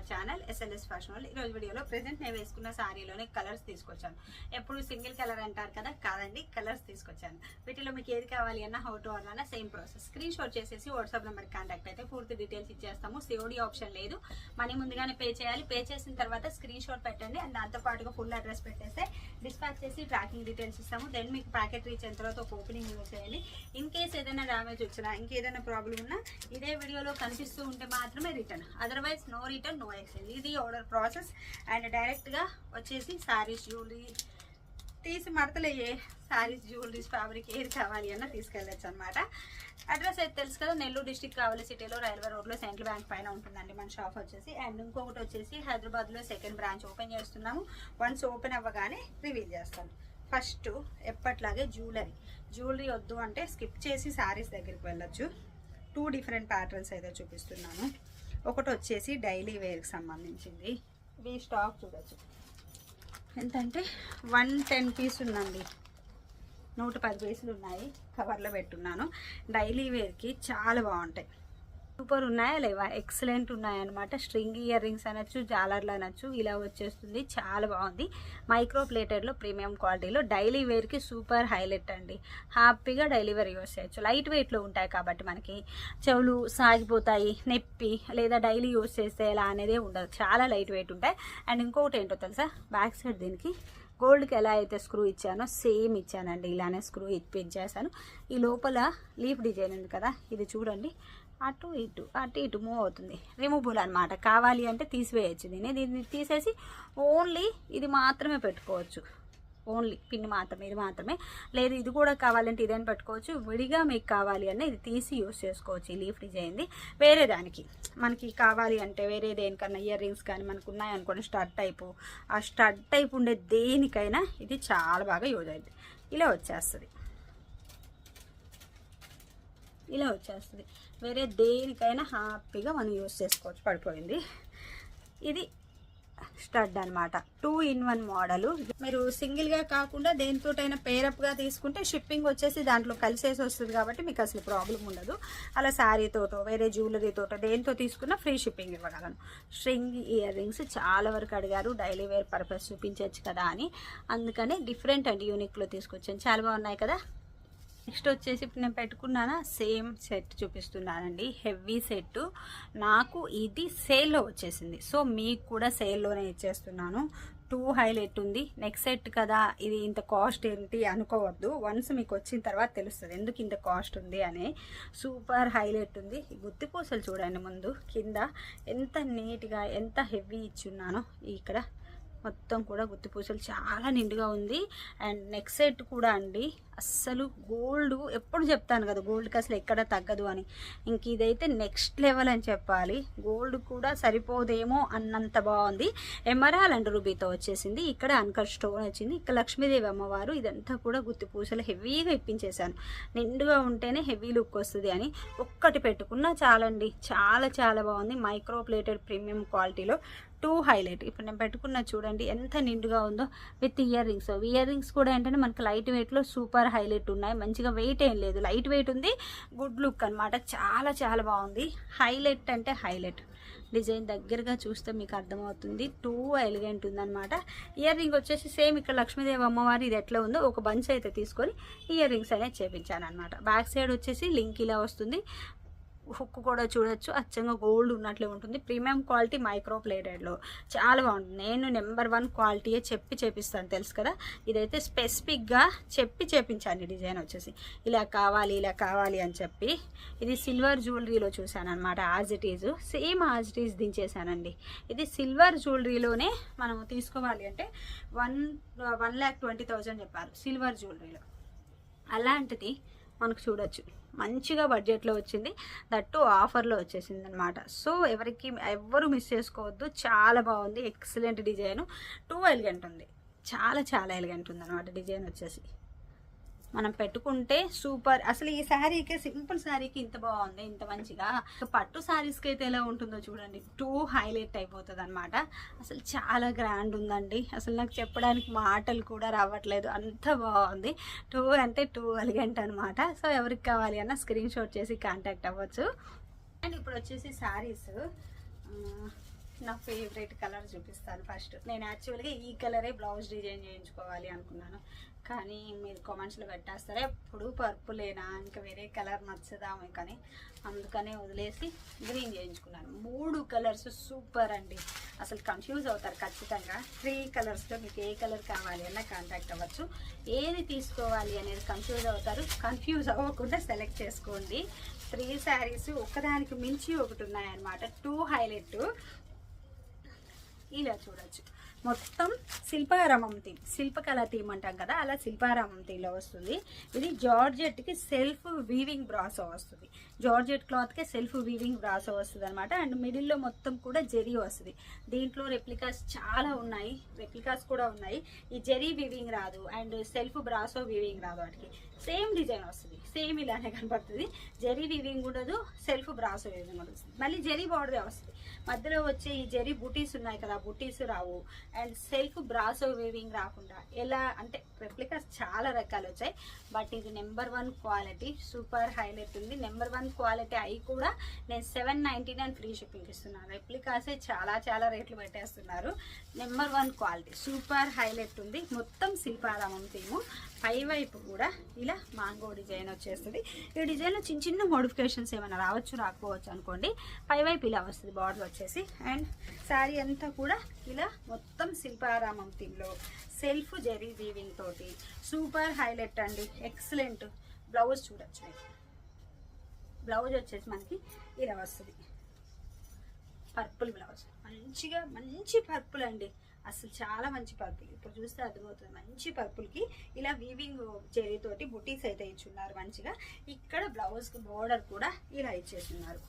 Our channel SLS fashion వాళ్ళు. ఈరోజు వీడియోలో ప్రజెంట్ నేను వేసుకున్న శారీలోనే కలర్స్ తీసుకొచ్చాను. ఎప్పుడు సింగిల్ కలర్ అంటారు కదా కాదండి కలర్స్ తీసుకొచ్చాను. వీటిలో మీకు ఏది కావాలి అన్న హౌ టు అన్న సేమ్ ప్రాసెస్ స్క్రీన్ షాట్ చేసేసి వాట్సాప్ నెంబర్ కాంటాక్ట్ అయితే పూర్తి డీటెయిల్స్ ఇచ్చేస్తాము. సిఓడి ఆప్షన్ లేదు. మనీ ముందుగానే పే చేయాలి. పే చేసిన తర్వాత స్క్రీన్ షాట్ పెట్టండి. అండ్ దాంతోపాటుగా ఫుల్ అడ్రస్ పెట్టేస్తే డిస్పాచ్ చేసి ట్రాకింగ్ డీటెయిల్స్ ఇస్తాము. దెన్ మీకు ప్యాకెట్ రీచ్ అయిన తర్వాత ఒక ఓపెనింగ్ యూజ్ చేయాలి. ఇన్ కేస్ ఏదైనా డ్యామేజ్ వచ్చినా ఇంకేదైనా ప్రాబ్లం ఉన్నా ఇదే వీడియోలో కనిపిస్తూ ఉంటే మాత్రమే return otherwise no return no exchange ఇది ఆర్డర్ ప్రాసెస్ అండ్ డైరెక్ట్గా వచ్చేసి శారీస్ జ్యువెలరీ తీసి మడతలయ్యే శారీస్ జ్యువెలరీస్ ఫ్యాబ్రిక్ ఏది కావాలి అన్న తీసుకెళ్ళచ్చు అనమాట అడ్రస్ అయితే తెలుసు కదా నెల్లూరు డిస్టిక్ కావాలి సిటీలో రైల్వే రోడ్లో సెంట్రల్ బ్యాంక్ పైన ఉంటుందండి మన షాప్ వచ్చేసి. అండ్ ఇంకొకటి వచ్చేసి హైదరాబాద్లో సెకండ్ బ్రాంచ్ ఓపెన్ చేస్తున్నాము. వన్స్ ఓపెన్ అవ్వగానే రివీల్ చేస్తాను ఫస్ట్ ఎప్పట్లాగే జ్యువెలరీ జ్యువెలరీ వద్దు అంటే స్కిప్ చేసి శారీస్ దగ్గరికి వెళ్ళచ్చు. టూ డిఫరెంట్ ప్యాటర్న్స్ అయితే చూపిస్తున్నాను ఒకటి వచ్చేసి డైలీ వేర్కి సంబంధించింది. ఇవి స్టాక్ చూడొచ్చు. ఎంతంటే వన్ టెన్ పీస్ ఉందండి. నూట పది పీసులు ఉన్నాయి కవర్లో పెట్టున్నాను. డైలీ వేర్కి చాలా బాగుంటాయి సూపర్ ఉన్నాయా లేవా? ఎక్సలెంట్ ఉన్నాయన్నమాట. స్ట్రింగ్ ఇయర్ రింగ్స్ అనొచ్చు జాలర్లు అనొచ్చు ఇలా వచ్చేస్తుంది. చాలా బాగుంది. మైక్రో ప్లేటెడ్లో ప్రీమియం క్వాలిటీలో. డైలీ వేర్కి సూపర్ హైలైట్ అండి. హ్యాపీగా డైలీ వేర్ యూస్ చేయొచ్చు. లైట్ వెయిట్లో ఉంటాయి కాబట్టి మనకి చెవులు సాగిపోతాయి నొప్పి లేదా డైలీ యూస్ చేస్తే ఎలా అనేది ఉండదు. చాలా లైట్ వెయిట్ ఉంటాయి. అండ్ ఇంకొకటి ఏంటో తెలుసా? బ్యాక్ సైడ్ దీనికి గోల్డ్కి ఎలా అయితే స్క్రూ ఇచ్చానో సేమ్ ఇచ్చానండి. ఇలానే స్క్రూ ఇప్పించేసాను ఈ లోపల లీఫ్ డిజైన్ ఉంది కదా? ఇది చూడండి. అటు ఇటు అటు ఇటు మూవ్ అవుతుంది. రిమూవబుల్ అనమాట కావాలి అంటే తీసివేయచ్చు దీన్ని. దీన్ని తీసేసి ఓన్లీ ఇది మాత్రమే పెట్టుకోవచ్చు. ఓన్లీ పిన్ మాత్రమే ఇది మాత్రమే. లేదు ఇది కూడా కావాలంటే ఇదేం పెట్టుకోవచ్చు? విడిగా మీకు కావాలి అంటే ఇది తీసి యూస్ చేసుకోవచ్చు. ఈ లీఫ్ డిజైన్ది వేరే దానికి. మనకి కావాలి అంటే వేరే దేనికన్నా ఇయర్ రింగ్స్ కానీ మనకు ఉన్నాయనుకోండి స్టడ్ టైపు ఆ స్టడ్ టైప్ ఉండే దేనికైనా ఇది చాలా బాగా యూజ్ అవుతుంది ఇలా వచ్చేస్తుంది. ఇలా వచ్చేస్తుంది. వేరే దేనికైనా హ్యాపీగా మనం యూస్ చేసుకోవచ్చు. పడిపోయింది. ఇది స్టడ్ అనమాట టూ ఇన్ వన్ మోడల్. మీరు సింగిల్గా కాకుండా దేనితోటైనా పేరప్గా తీసుకుంటే షిప్పింగ్ వచ్చేసి దాంట్లో కలిసేసి వస్తుంది కాబట్టి మీకు అసలు ప్రాబ్లం ఉండదు. అలా శారీతోటో వేరే జ్యువెలరీతోటో దేంతో తీసుకున్నా ఫ్రీ షిప్పింగ్ ఇవ్వగలను. స్ట్రింగ్ ఇయర్ రింగ్స్ చాలా వరకు అడిగారు. డైలీ వేర్ పర్పస్ చూపించవచ్చు కదా అని. అందుకని డిఫరెంట్ అండ్ యూనిక్లో తీసుకొచ్చాను. చాలా బాగున్నాయి కదా? నెక్స్ట్ వచ్చేసి ఇప్పుడు నేను పెట్టుకున్నానా? సేమ్ సెట్ చూపిస్తున్నానండి. Heavy set. నాకు ఇది సేల్లో వచ్చేసింది. సో మీకు కూడా సేల్లోనే ఇచ్చేస్తున్నాను. టూ హైలైట్ ఉంది. నెక్స్ట్ సెట్ కదా ఇది ఇంత కాస్ట్ ఏంటి అనుకోవద్దు. వన్స్ మీకు వచ్చిన తర్వాత తెలుస్తుంది ఎందుకు ఇంత కాస్ట్ ఉంది అని. సూపర్ హైలైట్ ఉంది. ఈ గుత్తి పూసలు చూడండి ముందు. కింద ఎంత నీట్గా ఎంత హెవీ ఇచ్చున్నానో. ఇక్కడ మొత్తం కూడా గుత్తి పూసలు చాలా నిండుగా ఉంది. అండ్ నెక్స్ట్ సెట్ కూడా అండి. అస్సలు గోల్డ్ ఎప్పుడు చెప్తాను కదా గోల్డ్కి అసలు ఎక్కడ తగ్గదు అని. ఇంక ఇదైతే నెక్స్ట్ లెవెల్ అని చెప్పాలి. గోల్డ్ కూడా సరిపోదేమో అన్నంత బాగుంది. ఎమరాల్ అండ్ రూబీతో వచ్చేసింది. ఇక్కడ అన్కర్ స్టోన్ వచ్చింది. ఇక్కడ లక్ష్మీదేవి అమ్మవారు ఇదంతా కూడా గుత్తి పూసలు హెవీగా ఇప్పించేశాను నిండుగా ఉంటేనే హెవీ లుక్ వస్తుంది అని ఒక్కటి పెట్టుకున్నా చాలండి. చాలా చాలా బాగుంది. మైక్రో ప్లేటెడ్ ప్రీమియం క్వాలిటీలో. Too highlight. ఇప్పుడు నేను పెట్టుకున్న చూడండి ఎంత నిండుగా ఉందో with ear rings. Ear rings కూడా ఏంటంటే మనకి లైట్ వెయిట్లో సూపర్ హైలైట్ ఉన్నాయి. మంచిగా వెయిట్ ఏం లేదు. లైట్ వెయిట్ ఉంది గుడ్ లుక్ అనమాట చాలా చాలా బాగుంది. హైలైట్ అంటే హైలైట్. డిజైన్ దగ్గరగా చూస్తే మీకు అర్థమవుతుంది. టూ ఎలిగెంట్ ఉందనమాట ఇయర్ రింగ్ వచ్చేసి సేమ్ ఇక్కడ లక్ష్మీదేవి అమ్మవారి ఇది ఎట్లా ఉందో ఒక బంచ్ అయితే తీసుకొని ఇయర్ రింగ్స్ అనేది చేపించాను అనమాట బ్యాక్ సైడ్ వచ్చేసి లింక్ ఇలా వస్తుంది. హుక్ కూడా చూడొచ్చు. అచ్చంగా గోల్డ్ ఉన్నట్లే ఉంటుంది. ప్రీమియం క్వాలిటీ మైక్రో ప్లేటెడ్లో. చాలా బాగుంటుంది నేను నెంబర్ వన్ క్వాలిటీయే చెప్పి చేపిస్తాను. తెలుసు కదా? ఇదైతే స్పెసిఫిక్గా చెప్పి చేపించాను డిజైన్ వచ్చేసి ఇలా కావాలి ఇలా కావాలి అని చెప్పి. ఇది సిల్వర్ జ్యువెలరీలో చూశాను అనమాట as it is same as it is it is ఇది సిల్వర్ జ్యువెలరీలోనే మనం తీసుకోవాలి అంటే one one lakh twenty thousand చెప్పారు. సిల్వర్ జ్యువెలరీలో. అలాంటిది మనకు చూడొచ్చు. మంచిగా బడ్జెట్లో వచ్చింది. దట్టు ఆఫర్లో వచ్చేసింది అనమాట సో ఎవరికి ఎవ్వరు మిస్ చేసుకోవద్దు. చాలా బాగుంది. Excellent design. టూ ఎలిగెంట్ ఉంది. చాలా చాలా ఎలిగెంట్ ఉంది అనమాట డిజైన్ వచ్చేసి. మనం పెట్టుకుంటే సూపర్. అసలు ఈ శారీకే సింపుల్ శారీకి ఇంత బాగుంది ఇంత మంచిగా. పట్టు శారీస్కి అయితే ఎలా ఉంటుందో చూడండి. టూ హైలైట్ అయిపోతుంది అనమాట అసలు చాలా గ్రాండ్ ఉందండి. అసలు నాకు చెప్పడానికి మాటలు కూడా రావట్లేదు. అంత బాగుంది. టూ అంటే టూ అలిగంట అనమాట సో ఎవరికి కావాలి అన్న స్క్రీన్ షాట్ చేసి కాంటాక్ట్ అవ్వచ్చు. అండ్ ఇప్పుడు వచ్చేసి శారీస్. నా ఫేవరెట్ కలర్ చూపిస్తాను ఫస్ట్. నేను యాక్చువల్గా ఈ కలరే బ్లౌజ్ డిజైన్ చేయించుకోవాలి అనుకున్నాను. కానీ మీరు కామెంట్స్లో పెట్టేస్తారా? ఎప్పుడు పర్పులేనా? ఇంకా వేరే కలర్ నచ్చదా కానీ అందుకనే వదిలేసి గ్రీన్ చేయించుకున్నాను. మూడు కలర్స్ సూపర్ అండి. అసలు కన్ఫ్యూజ్ అవుతారు ఖచ్చితంగా. త్రీ కలర్స్లో మీకు ఏ కలర్ కావాలి అన్న కాంటాక్ట్ అవ్వచ్చు. ఏది తీసుకోవాలి అనేది కన్ఫ్యూజ్ అవుతారు. కన్ఫ్యూజ్ అవ్వకుండా సెలెక్ట్ చేసుకోండి. త్రీ శారీస్ ఒకదానికి మించి ఒకటి ఉన్నాయన్నమాట. టూ హైలైట్ ఇలా చూడొచ్చు. మొత్తం శిల్పారామం థీమ్. శిల్పకళ థీమ్ అంటాం కదా అలా శిల్పారామం థీమ్లో వస్తుంది. ఇది జార్జెట్కి సెల్ఫ్ వీవింగ్ బ్రాసో వస్తుంది. జార్జెట్ క్లాత్కి సెల్ఫ్ వీవింగ్ బ్రాసో వస్తుంది అనమాట అండ్ మిడిల్లో మొత్తం కూడా జెరీ వస్తుంది. దీంట్లో రెప్లికాస్ చాలా ఉన్నాయి. రెప్లికాస్ కూడా ఉన్నాయి. ఈ జెరీ వీవింగ్ రాదు అండ్ సెల్ఫ్ బ్రాసో వీవింగ్ రాదు వాటికి. సేమ్ డిజైన్ వస్తుంది. సేమ్ ఇలానే కనపడుతుంది. జెరీ వీవింగ్ ఉండదు సెల్ఫ్ బ్రాసో వీవింగ్ ఉండదు. మళ్ళీ జెరీ బార్డర్ వస్తుంది. మధ్యలో వచ్చే ఈ జరీ బుటీస్ ఉన్నాయి కదా బుటీస్ రావు. అండ్ సెల్ఫ్ బ్రాసో వీవింగ్ రాకుండా ఎలా అంటే రెప్లికాస్ చాలా రకాలు వచ్చాయి. బట్ ఇది number one quality super highlight ఉంది. నెంబర్ వన్ క్వాలిటీ అయి కూడా నేను seven ninety nine free shipping ఇస్తున్నాను. రెప్లికాసే చాలా చాలా రేట్లు పెట్టేస్తున్నారు. Number one quality super highlight ఉంది. మొత్తం శిల్పారామం థీము. పై వైపు కూడా ఇలా మాంగో డిజైన్ వచ్చేస్తుంది. ఈ డిజైన్లో చిన్న చిన్న మోడిఫికేషన్స్ ఏమైనా రావచ్చు రాకపోవచ్చు అనుకోండి. పైవైపు ఇలా వస్తుంది బార్డర్ వచ్చేసి. అండ్ శారీ అంతా కూడా ఇలా మొత్తం శిల్పారామం థీమ్లో. సెల్ఫ్ జరీ వీవింగ్ తోటి. సూపర్ హైలైట్ అండి. ఎక్సలెంట్. బ్లౌజ్ చూడొచ్చు బ్లౌజ్ వచ్చేసి మనకి ఇలా వస్తుంది. Purple blouse. మంచిగా మంచి పర్పుల్ అండి. అసలు చాలా మంచి పర్పుల్. ఇప్పుడు చూస్తే అర్థమవుతుంది. మంచి పర్పుల్కి ఇలా వీవింగ్ చెరీతోటి బుటీస్ అయితే ఇచ్చున్నారు మంచిగా. ఇక్కడ బ్లౌజ్కి బోర్డర్ కూడా ఇలా ఇచ్చేస్తున్నారు.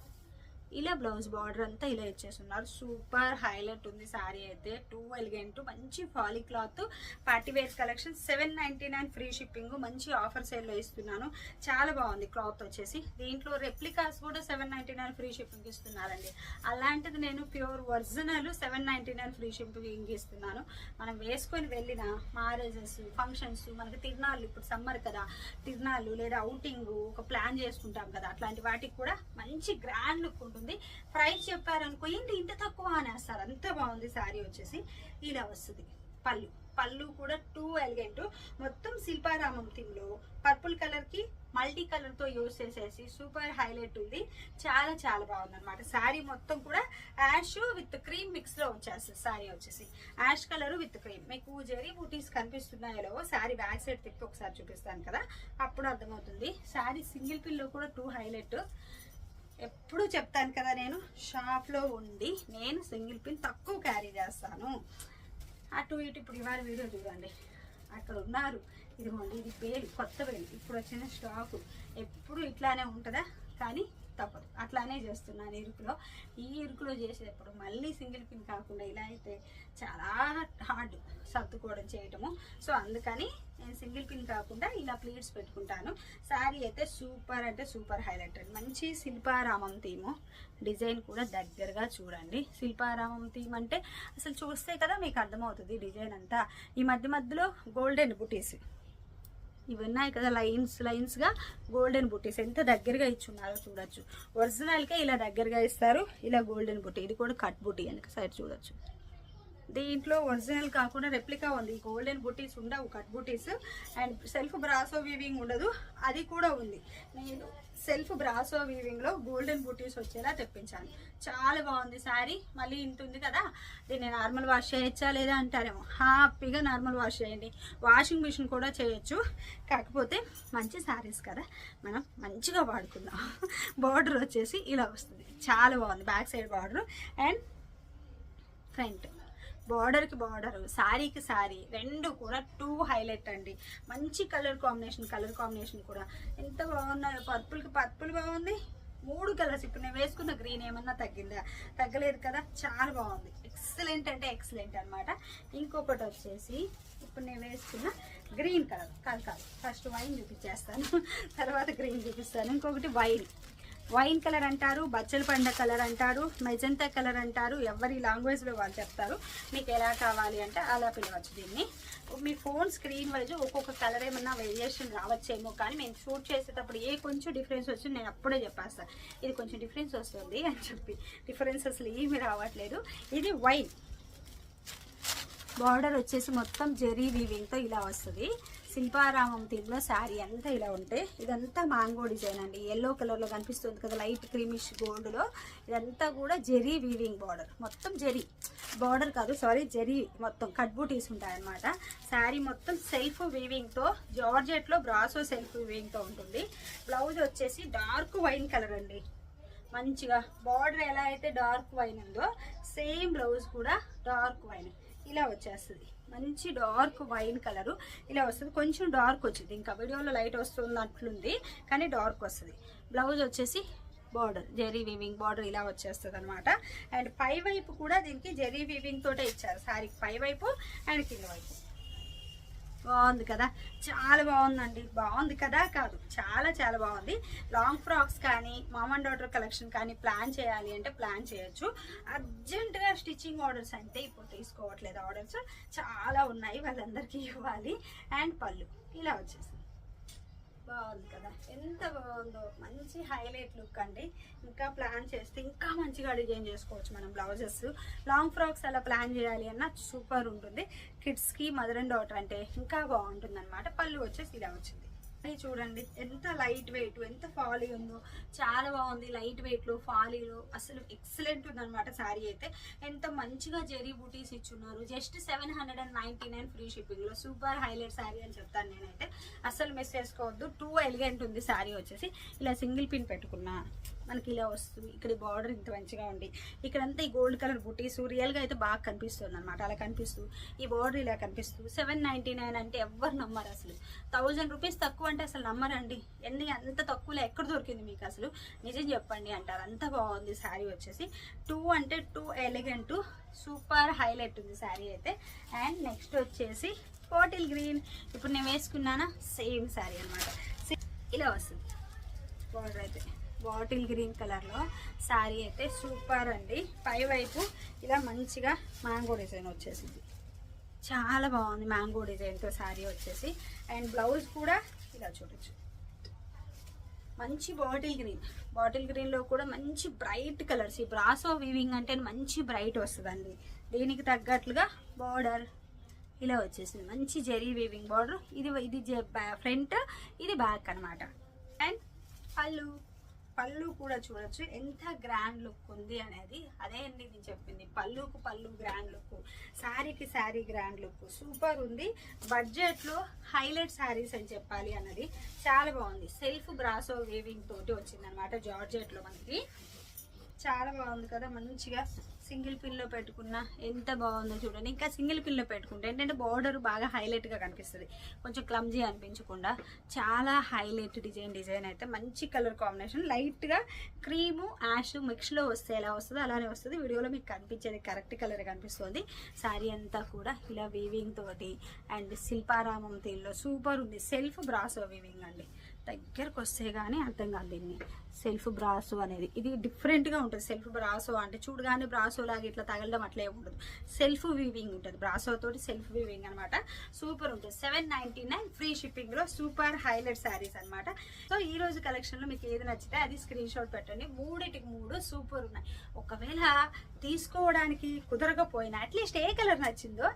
ఇలా బ్లౌజ్ బార్డర్ అంతా ఇలా ఇచ్చేస్తున్నారు. సూపర్ హైలైట్ ఉంది సారీ అయితే. టూ ఎలిగెంట్ మంచి folly cloth party wear collection seven ninety nine free shipping మంచి ఆఫర్ సేల్లో ఇస్తున్నాను. చాలా బాగుంది క్లాత్ వచ్చేసి. దీంట్లో రెప్లికాస్ కూడా seven ninety nine free shipping ఇస్తున్నారండి. అలాంటిది నేను pure original seven ninety nine free shipping ఇస్తున్నాను. మనం వేసుకొని వెళ్ళిన మ్యారేజెస్ ఫంక్షన్స్ మనకి తిరునాళ్ళు ఇప్పుడు సమ్మర్ కదా తిరునాళ్ళు లేదా అవుటింగ్ ఒక ప్లాన్ చేసుకుంటాం కదా అట్లాంటి వాటికి కూడా మంచి గ్రాండ్ లుక్ ఉంటుంది. ప్రైస్ చెప్పారనుకో ఏంటి ఇంత తక్కువ అనేస్తారు అంత బాగుంది శారీ వచ్చేసి. ఇలా వస్తుంది. పళ్ళు. పళ్ళు కూడా టూ ఎలిగెంట్ మొత్తం శిల్పారామం థీమ్లో పర్పుల్ కలర్కి మల్టీ కలర్తో యూజ్ యూస్ చేసేసి సూపర్ హైలైట్ ఉంది. చాలా చాలా బాగుంది అనమాట శారీ మొత్తం కూడా యాష్ విత్ క్రీమ్ మిక్స్లో వచ్చేస్తుంది శారీ వచ్చేసి. యాష్ కలర్ విత్ క్రీమ్ మీకు జెరీ బూటీస్ కనిపిస్తున్నాయో శారీ బ్యాక్ సైడ్ తిప్పి ఒకసారి చూపిస్తాను కదా. అప్పుడు అర్థమవుతుంది. శారీ సింగిల్ పిల్లో కూడా టూ హైలైట్ ఎప్పుడు చెప్తాను కదా నేను షాప్లో ఉండి నేను సింగిల్ పిన్ తక్కువ క్యారీ చేస్తాను. అటు ఇటు ఇప్పుడు ఇవాళ వీడియో చూడండి. అక్కడ ఉన్నారు. ఇదిగోండి ఇది పేరు కొత్త పేరు. ఇప్పుడు వచ్చిన స్టాకు. ఎప్పుడు ఇట్లానే ఉంటుందా? కానీ తప్పదు. అట్లానే చేస్తున్నాను ఇరుకులో. ఈ ఇరుకులో చేసేటప్పుడు మళ్ళీ సింగిల్ పిన్ కాకుండా ఇలా అయితే చాలా హార్డ్ సర్దుకోవడం చేయటము. సో అందుకని నేను సింగిల్ పిన్ కాకుండా ఇలా ప్లీట్స్ పెట్టుకుంటాను. శారీ అయితే సూపర్ అంటే సూపర్ హైలైట్ అండి మంచి శిల్పారామం థీము. డిజైన్ కూడా దగ్గరగా చూడండి. శిల్పారామం థీమ్ అంటే అసలు చూస్తే కదా మీకు అర్థమవుతుంది డిజైన్ అంతా. ఈ మధ్య మధ్యలో గోల్డెన్ బుటీస్. ఇవి ఉన్నాయి కదా లైన్స్ లైన్స్గా గోల్డెన్ బుట్టీస్ ఎంత దగ్గరగా ఇచ్చున్నారో చూడొచ్చు. ఒరిజినల్కే ఇలా దగ్గరగా ఇస్తారు ఇలా గోల్డెన్ బుట్టీ ఇది కూడా కట్ బుట్టీ వెనక సైడ్ చూడొచ్చు. దీంట్లో ఒరిజినల్ కాకుండా రెప్లికా ఉంది. గోల్డెన్ బుటీస్ ఉండవు cut buttis. And self brasso weaving ఉండదు అది కూడా ఉంది. నేను సెల్ఫ్ బ్రాసో వీవింగ్లో గోల్డెన్ బుటీస్ వచ్చేలా తెప్పించాను. చాలా బాగుంది శారీ మళ్ళీ ఇంటుంది కదా దీన్ని నార్మల్ వాష్ చేయొచ్చా లేదా అంటారేమో. హ్యాపీగా నార్మల్ వాష్ చేయండి. వాషింగ్ మిషన్ కూడా చేయొచ్చు. కాకపోతే మంచి శారీస్ కదా మనం మంచిగా వాడుకుందాం. బార్డర్ వచ్చేసి ఇలా వస్తుంది. చాలా బాగుంది back side border. And front. బార్డర్కి బార్డర్ శారీకి శారీ రెండు కూడా టూ హైలైట్ అండి. మంచి కలర్ కాంబినేషన్ కలర్ కాంబినేషన్ కూడా. ఎంత బాగున్నాయో. పర్పుల్కి పర్పుల్ బాగుంది. మూడు కలర్స్ ఇప్పుడు నేను వేసుకున్న గ్రీన్ ఏమన్నా తగ్గిందా? తగ్గలేదు కదా. చాలా బాగుంది. ఎక్సలెంట్ అంటే ఎక్సలెంట్ అనమాట ఇంకొకటి వచ్చేసి ఇప్పుడు నేను వేసుకున్న గ్రీన్ కలర్. కాదు కాదు. ఫస్ట్ వైన్ చూపించేస్తాను. తర్వాత గ్రీన్ చూపిస్తాను. ఇంకొకటి వైన్. వైన్ కలర్ అంటారు బచ్చల పండ కలర్ అంటారు మెజంతా కలర్ అంటారు ఎవరి లాంగ్వేజ్లో వాళ్ళు చెప్తారు మీకు ఎలా కావాలి అంటే అలా పిలవచ్చు దీన్ని. మీ ఫోన్ స్క్రీన్ వైజ్ ఒక్కొక్క కలర్ ఏమన్నా వేరియేషన్ రావచ్చేమో కానీ మేము షూట్ చేసేటప్పుడు ఏ కొంచెం డిఫరెన్స్ వచ్చింది నేను అప్పుడే చెప్పేస్తాను ఇది కొంచెం డిఫరెన్స్ వస్తుంది అని చెప్పి. డిఫరెన్స్ అసలు ఏమి రావట్లేదు. ఇది వైన్. బార్డర్ వచ్చేసి మొత్తం జెరీ వీవింగ్తో ఇలా వస్తుంది. శిల్పారామం థీమ్లో శారీ అంతా ఇలా ఉంటే ఇదంతా మ్యాంగో డిజైన్ అండి. ఎల్లో కలర్లో కనిపిస్తుంది కదా లైట్ క్రీమిష్ గోల్డ్లో ఇదంతా కూడా జెరీ వీవింగ్ బార్డర్. మొత్తం జెరీ బార్డర్ కాదు సారీ జెరీ మొత్తం. కట్ బూటీస్ ఉంటాయన్నమాట. శారీ మొత్తం సెల్ఫ్ వీవింగ్తో జార్జెట్లో బ్రాసో సెల్ఫ్ వీవింగ్తో ఉంటుంది. బ్లౌజ్ వచ్చేసి డార్క్ వైన్ కలర్ అండి. మంచిగా బార్డర్ ఎలా అయితే డార్క్ వైన్ ఉందో సేమ్ బ్లౌజ్ కూడా డార్క్ వైన్ ఇలా వచ్చేస్తుంది. మంచి డార్క్ వైన్ కలరు. ఇలా వస్తుంది. కొంచెం డార్క్ వచ్చింది. ఇంకా వీడియోలో లైట్ వస్తుంది అట్లుంది కానీ డార్క్ వస్తుంది. బ్లౌజ్ వచ్చేసి బార్డర్ జెరీ వీవింగ్ బార్డర్ ఇలా వచ్చేస్తుంది అనమాట అండ్ పై వైపు కూడా దీనికి జెరీ వీవింగ్ తోటే ఇచ్చారు. శారీకి పై వైపు అండ్ కింద వైపు. బాగుంది కదా? చాలా బాగుందండి. బాగుంది కదా? కాదు చాలా చాలా బాగుంది. లాంగ్ ఫ్రాక్స్ కానీ మామ్ అండ్ డాటర్ కలెక్షన్ కానీ ప్లాన్ చేయాలి అంటే ప్లాన్ చేయొచ్చు. అర్జెంటుగా స్టిచ్చింగ్ ఆర్డర్స్ అంటే ఇప్పుడు తీసుకోవట్లేదు. ఆర్డర్స్ చాలా ఉన్నాయి వాళ్ళందరికీ ఇవ్వాలి. అండ్ పళ్ళు. ఇలా వచ్చేసింది. బాగుంది కదా. ఎంత బాగుందో. మంచి హైలైట్ లుక్ అండి. ఇంకా ప్లాన్ చేస్తే ఇంకా మంచిగా డిజైన్ చేసుకోవచ్చు మనం బ్లౌజెస్. లాంగ్ ఫ్రాక్స్ అలా ప్లాన్ చేయాలి అన్న సూపర్ ఉంటుంది. కిడ్స్కి మదర్ అండ్ డాటర్ అంటే ఇంకా బాగుంటుంది అనమాట పళ్ళు వచ్చేసి ఇలా వచ్చింది. చూడండి ఎంత లైట్ వెయిట్ ఎంత ఫాలీ ఉందో. చాలా బాగుంది లైట్ వెయిట్లో ఫాలీలో అసలు ఎక్సలెంట్ ఉందన్నమాట శారీ అయితే. ఎంత మంచిగా జెరీ బూటీస్ ఇచ్చున్నారు. Just seven hundred and ninety nine free షిప్పింగ్లో సూపర్ హైలైట్ శారీ అని చెప్తాను నేనైతే. అస్సలు మిస్ చేసుకోవద్దు. టూ ఎలిగెంట్ ఉంది శారీ వచ్చేసి. ఇలా సింగిల్ పిన్ పెట్టుకున్నా. మనకి ఇలా వస్తుంది. ఇక్కడ బార్డర్ ఇంత మంచిగా ఉంది. ఇక్కడంతా ఈ గోల్డ్ కలర్ బుటీస్ రియల్గా అయితే బాగా కనిపిస్తుంది అనమాట అలా కనిపిస్తూ ఈ బార్డర్ ఇలా కనిపిస్తూ సెవెన్ నైంటీ నైన్ అంటే ఎవ్వరు నమ్మరు అసలు. థౌజండ్ రూపీస్ తక్కువ అంటే అసలు నమ్మరండి. ఎన్ని అంత తక్కువలో ఎక్కడ దొరికింది మీకు అసలు? నిజం చెప్పండి అంటారు. అంత బాగుంది శారీ వచ్చేసి. టూ అంటే టూ ఎలిగెంట్ సూపర్ హైలైట్ ఉంది శారీ అయితే. అండ్ నెక్స్ట్ వచ్చేసి బాటిల్ గ్రీన్ ఇప్పుడు నేను వేసుకున్నానా? సేమ్ శారీ అనమాట ఇలా వస్తుంది. బార్డర్ అయితే. బాటిల్ గ్రీన్ కలర్లో శారీ అయితే సూపర్ అండి. పైవైపు ఇలా మంచిగా మ్యాంగో డిజైన్ వచ్చేసింది. చాలా బాగుంది మ్యాంగో డిజైన్తో శారీ వచ్చేసి. అండ్ బ్లౌజ్ కూడా ఇలా చూడొచ్చు. మంచి బాటిల్ గ్రీన్. బాటిల్ గ్రీన్లో కూడా మంచి బ్రైట్ కలర్స్. ఈ బ్రాసో వీవింగ్ అంటే మంచి బ్రైట్ వస్తుందండి. దీనికి తగ్గట్లుగా బార్డర్ ఇలా వచ్చేసింది. మంచి జెరీ వీవింగ్ బార్డర్. ఇది ఇది ఫ్రంట్ ఇది బ్యాక్ అన్నమాట. అండ్ పళ్ళు. పళ్ళు కూడా చూడొచ్చు. ఎంత గ్రాండ్ లుక్ ఉంది అనేది అదే అండి నేను చెప్పింది. పళ్ళుకు పళ్ళు గ్రాండ్ లుక్ శారీకి శారీ గ్రాండ్ లుక్ సూపర్ ఉంది. బడ్జెట్లో హైలైట్ శారీస్ అని చెప్పాలి అన్నది చాలా బాగుంది. సెల్ఫ్ బ్రాసో వేవింగ్ తోటి వచ్చిందనమాట జార్జెట్లో మనకి. చాలా బాగుంది కదా మంచిగా సింగిల్ పిన్లో పెట్టుకున్న ఎంత బాగుందో చూడండి. ఇంకా సింగిల్ పిన్లో పెట్టుకుంటే ఏంటంటే బార్డర్ బాగా హైలైట్గా కనిపిస్తుంది. కొంచెం క్లమ్జీ అనిపించకుండా చాలా హైలైట్ డిజైన్ డిజైన్ అయితే మంచి కలర్ కాంబినేషన్ లైట్గా క్రీము యాష్ మిక్స్లో వస్తే ఎలా వస్తుందో అలానే వస్తుంది. వీడియోలో మీకు కనిపించేది కరెక్ట్ కలర్ కనిపిస్తుంది. శారీ అంతా కూడా ఇలా వీవింగ్ తోటి అండ్ శిల్పారామం తీల్లో సూపర్ ఉంది. సెల్ఫ్ బ్రాసో వీవింగ్ అండి. దగ్గరకు వస్తే కానీ అర్థం కాదు దీన్ని. సెల్ఫ్ బ్రాసో అనేది. ఇది డిఫరెంట్గా ఉంటుంది. సెల్ఫ్ బ్రాసో అంటే చూడగానే బ్రాసో లాగా ఇట్లా తగలడం అట్లే ఉండదు. సెల్ఫ్ వీవింగ్ ఉంటుంది. బ్రాసో తోటి సెల్ఫ్ వీవింగ్ అనమాట సూపర్ ఉంటుంది. సెవెన్ నైన్టీ నైన్ ఫ్రీ షిప్పింగ్లో సూపర్ హైలైట్ శారీస్ అనమాట సో ఈ రోజు కలెక్షన్లో మీకు ఏది నచ్చితే అది స్క్రీన్ షాట్ పెట్టండి. మూడింటికి మూడు సూపర్ ఉన్నాయి. ఒకవేళ తీసుకోవడానికి కుదరకపోయినా అట్లీస్ట్ ఏ కలర్ నచ్చిందో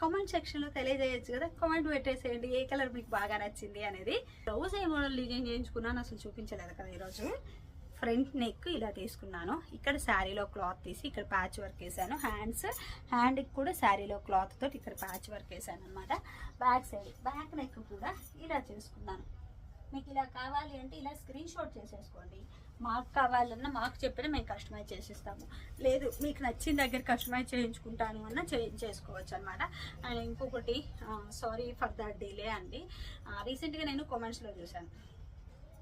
కామెంట్ సెక్షన్లో తెలియజేయచ్చు కదా. కామెంట్ పెట్టేసేయండి. ఏ కలర్ మీకు బాగా నచ్చింది అనేది. బ్లౌజ్ ఏ మోడల్ డిజైన్ చేయించుకున్నాను అసలు చూపించలేదు కదా ఈరోజు. ఫ్రంట్ నెక్ ఇలా తీసుకున్నాను. ఇక్కడ శారీలో క్లాత్ తీసి ఇక్కడ ప్యాచ్ వర్క్ వేసాను హ్యాండ్స్ హ్యాండ్కి కూడా శారీలో క్లాత్ తోటి ఇక్కడ ప్యాచ్ వర్క్ వేసాను అనమాట బ్యాక్ సైడ్ బ్యాక్ నెక్ కూడా ఇలా చేసుకున్నాను. మీకు ఇలా కావాలి అంటే ఇలా స్క్రీన్ షాట్ చేసేసుకోండి. మాకు కావాలన్నా మాకు చెప్పినా మేము కస్టమైజ్ చేసిస్తాము. లేదు మీకు నచ్చిన దగ్గర కస్టమైజ్ చేయించుకుంటాను అన్న చేసుకోవచ్చు అనమాట అండ్ ఇంకొకటి సారీ ఫర్ ద డిలే అండి. రీసెంట్గా నేను కామెంట్స్లో చూశాను.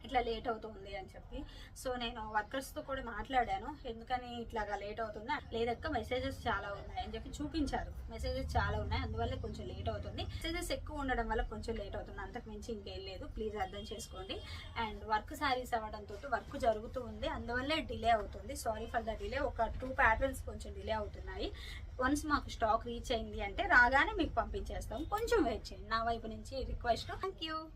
ఇట్లా లేట్ అవుతుంది అని చెప్పి. సో నేను వర్కర్స్తో కూడా మాట్లాడాను. ఎందుకని ఇట్లాగా లేట్ అవుతుందా? లేదక్క మెసేజెస్ చాలా ఉన్నాయి అని చెప్పి చూపించారు. మెసేజెస్ చాలా ఉన్నాయి. అందువల్ల కొంచెం లేట్ అవుతుంది. మెసేజెస్ ఎక్కువ ఉండడం వల్ల కొంచెం లేట్ అవుతుంది. అంతకు మించి ఇంకేం లేదు. ప్లీజ్ అర్థం చేసుకోండి. అండ్ వర్క్ శారీస్ అవ్వడంతో వర్క్ జరుగుతూ ఉంది. అందువల్లే డిలే అవుతుంది. Sorry for the delay. ఒక టూ ప్యాటర్న్స్ కొంచెం డిలే అవుతున్నాయి. వన్స్ మాకు స్టాక్ రీచ్ అయింది అంటే రాగానే మీకు పంపించేస్తాం. కొంచెం వెయిట్ చేయండి. నా వైపు నుంచి రిక్వెస్ట్. Thank you